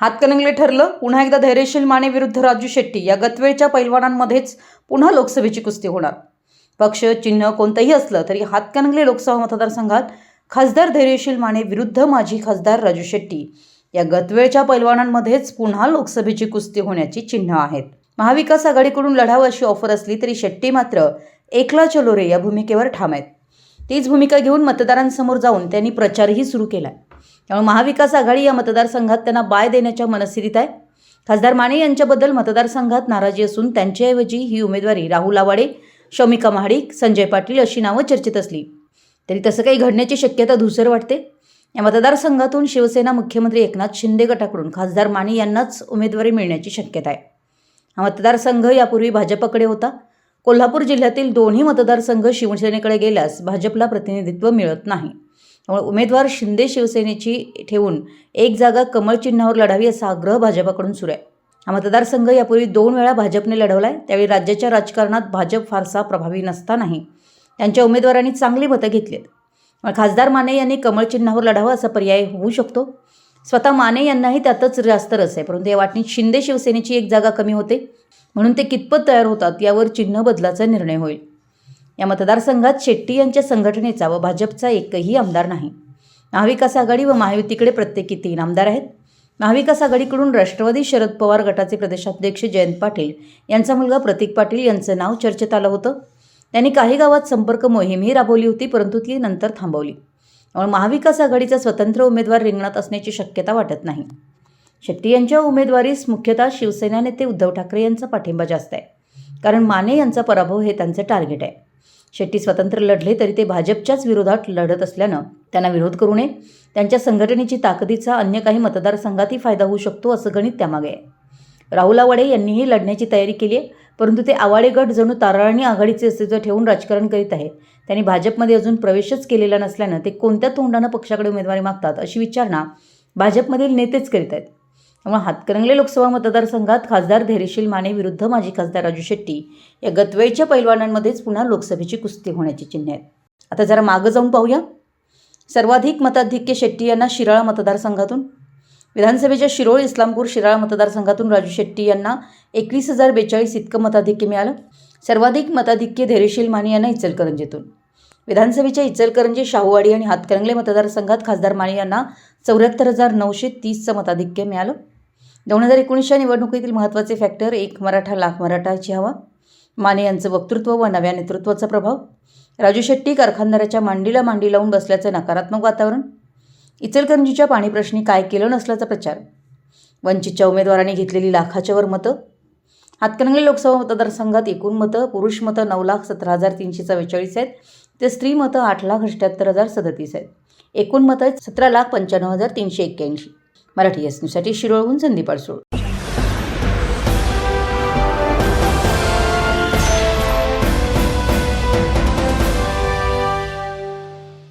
हातकणंगले ठरलं पुन्हा एकदा धैर्यशील माने विरुद्ध राजू शेट्टी. या गतवेळच्या पैलवानांमध्येच पुन्हा लोकसभेची कुस्ती होणार. पक्ष चिन्ह कोणतंही असलं तरी हातकणंगले लोकसभा मतदारसंघात खासदार धैर्यशील माने विरुद्ध माजी खासदार राजू शेट्टी. या गतवेळच्या पैलवानांमध्येच पुन्हा लोकसभेची कुस्ती होण्याची चिन्ह आहेत. महाविकास आघाडीकडून लढावं अशी ऑफर असली तरी शेट्टी मात्र एकला चलोरे या भूमिकेवर ठाम आहेत. तीच भूमिका घेऊन मतदारांसमोर जाऊन त्यांनी प्रचारही सुरू केला त्यामुळे महाविकास आघाडी या मतदारसंघात त्यांना बाय देण्याच्या मनस्थितीत आहे. खासदार माने यांच्याबद्दल मतदारसंघात नाराजी असून त्यांच्याऐवजी ही उमेदवारी राहुल आवाडे शमिका महाडिक संजय पाटील अशी नावं चर्चेत असली. तरी तसं काही घडण्याची शक्यता धुसर वाटते. या मतदारसंघातून शिवसेना मुख्यमंत्री एकनाथ शिंदे गटाकडून खासदार माने यांनाच उमेदवारी मिळण्याची शक्यता आहे. हा मतदारसंघ यापूर्वी भाजपकडे होता. कोल्हापूर जिल्ह्यातील दोन्ही मतदारसंघ शिवसेनेकडे गेल्यास भाजपला प्रतिनिधित्व मिळत नाही. त्यामुळे उमेदवार शिंदे शिवसेनेची ठेवून एक जागा कमळ चिन्हावर लढावी असा आग्रह भाजपाकडून सुरू आहे. हा मतदारसंघ यापूर्वी दोन वेळा भाजपने लढवला आहे त्यावेळी राज्याच्या राजकारणात भाजप फारसा प्रभावी नसतानाही त्यांच्या उमेदवारांनी चांगली मतं घेतली आहेत खासदार माने यांनी कमळ चिन्हावर लढावं असा पर्याय होऊ शकतो. स्वतः माने यांनाही त्यातच जास्त रस आहे परंतु या वाटणीत शिंदे शिवसेनेची एक जागा कमी होते म्हणून ते कितपत तयार होतात यावर चिन्ह बदलाचा निर्णय होईल. या मतदारसंघात शेट्टी यांच्या संघटनेचा व भाजपचा एकही आमदार नाही. महाविकास आघाडी व महायुतीकडे प्रत्येकी तीन आमदार आहेत. महाविकास आघाडीकडून राष्ट्रवादी शरद पवार गटाचे प्रदेशाध्यक्ष जयंत पाटील यांचा मुलगा प्रतीक पाटील यांचं नाव चर्चेत आलं होतं. त्यांनी काही गावात संपर्क मोहीमही राबवली होती परंतु ती नंतर थांबवली. त्यामुळे महाविकास आघाडीचा स्वतंत्र उमेदवार रिंगणात असण्याची शक्यता वाटत नाही. शेट्टी यांच्या उमेदवारीस मुख्यतः शिवसेना नेते उद्धव ठाकरे यांचा पाठिंबा जास्त आहे. कारण माने यांचा पराभव हे त्यांचं टार्गेट आहे. शेट्टी स्वतंत्र लढले तरी ते भाजपच्याच विरोधात लढत असल्यानं त्यांना विरोध करू नये. त्यांच्या संघटनेची ताकदीचा अन्य काही मतदारसंघातही फायदा होऊ शकतो असं गणित त्यामागे आहे. राहुल आवाडे यांनीही लढण्याची तयारी केली आहे परंतु ते आवाडे गट जणू ताराळणी आघाडीचे अस्तित्व ठेवून राजकारण करीत आहे. त्यांनी भाजपमध्ये अजून प्रवेशच केलेला नसल्यानं ते कोणत्या तोंडानं पक्षाकडे उमेदवारी मागतात अशी विचारणा भाजपमधील नेतेच करीत आहेत. त्यामुळे हातकरंगले लोकसभा मतदारसंघात खासदार धैर्यशील माने विरुद्ध माजी खासदार राजू शेट्टी या गतवेळच्या पैलवानांमध्येच पुन्हा लोकसभेची कुस्ती होण्याची चिन्ह आहेत. आता जरा मागं जाऊन पाहूया. सर्वाधिक मताधिक्य शेट्टी यांना शिराळा मतदारसंघातून. विधानसभेच्या शिरोळ इस्लामपूर शिराळा मतदारसंघातून राजू शेट्टी यांना एकवीस हजार बेचाळीस इतकं मताधिक्य मिळालं. सर्वाधिक मताधिक्य धैर्यशील माने यांना इचलकरंजीतून. विधानसभेच्या इचलकरंजी शाहूवाडी आणि हातकरंगले मतदारसंघात खासदार माने यांना चौऱ्याहत्तर हजार नऊशे तीसचं मताधिक्य मिळालं. दोन हजार एकोणीसच्या निवडणुकीतील महत्त्वाचे फॅक्टर एक मराठा लाख मराठाची हवा. माने यांचं वक्तृत्व व नव्या नेतृत्वाचा प्रभाव. राजू शेट्टी कारखानदाराच्या मांडीला मांडी लावून बसल्याचं नकारात्मक वातावरण. इचलकरंजीच्या पाणीप्रश्नी काय केलं नसल्याचा प्रचार. वंचितच्या उमेदवारांनी घेतलेली लाखाच्यावर मतं. हातकणंगले लोकसभा मतदारसंघात एकूण मतं पुरुष मतं नऊ लाख सतरा हजार तीनशे चव्वेचाळीस आहेत. तर स्त्री मतं आठ लाख अठ्ठ्याहत्तर हजार सदतीस आहेत. एकूण मतं आहेत सतरा लाख पंच्याण्णव हजार तीनशे एक्क्याऐंशी. मराठी एस न्यूजसाठी शिरोळहून संदीप अडसूळ.